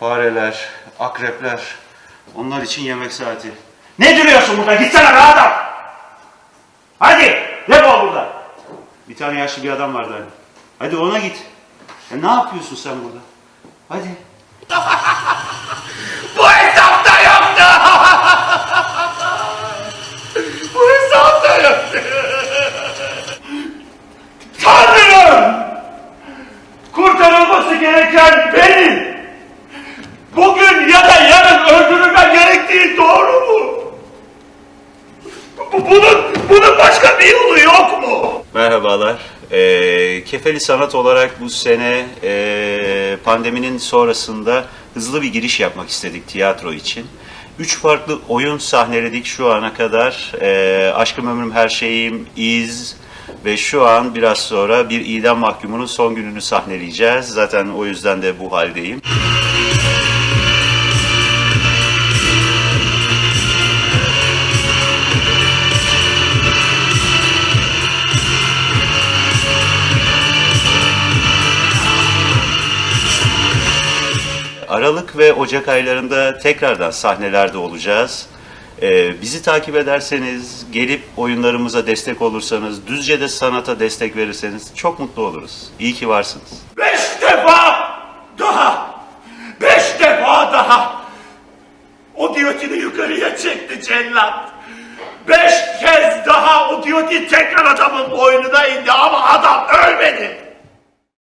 fareler, akrepler. Onlar için yemek saati. Ne duruyorsun burada? Gitsene be adam! Hadi! Defol burada! Bir tane yaşlı bir adam vardı hani. Hadi ona git. Ya ne yapıyorsun sen burada? Hadi. Bu hesapta yoktu. Bu hesapta yoktu. Tanrım! Kurtarılması gereken benim. Bunun, bunun başka bir yolu yok mu? Merhabalar. Ee, Kefeli Sanat olarak bu sene ee, pandeminin sonrasında hızlı bir giriş yapmak istedik tiyatro için. Üç farklı oyun sahneledik şu ana kadar. Ee, Aşkım Ömrüm Her Şeyim, İz ve şu an biraz sonra bir idam mahkumunun son gününü sahneleyeceğiz. Zaten o yüzden de bu haldeyim. Aralık ve Ocak aylarında tekrardan sahnelerde olacağız. Ee, bizi takip ederseniz, gelip oyunlarımıza destek olursanız, Düzce'de sanata destek verirseniz çok mutlu oluruz. İyi ki varsınız. Beş defa daha, beş defa daha o diyotini yukarıya çekti cellat. Beş kez daha o diyotin tekrar adamın boynuna indi ama adam.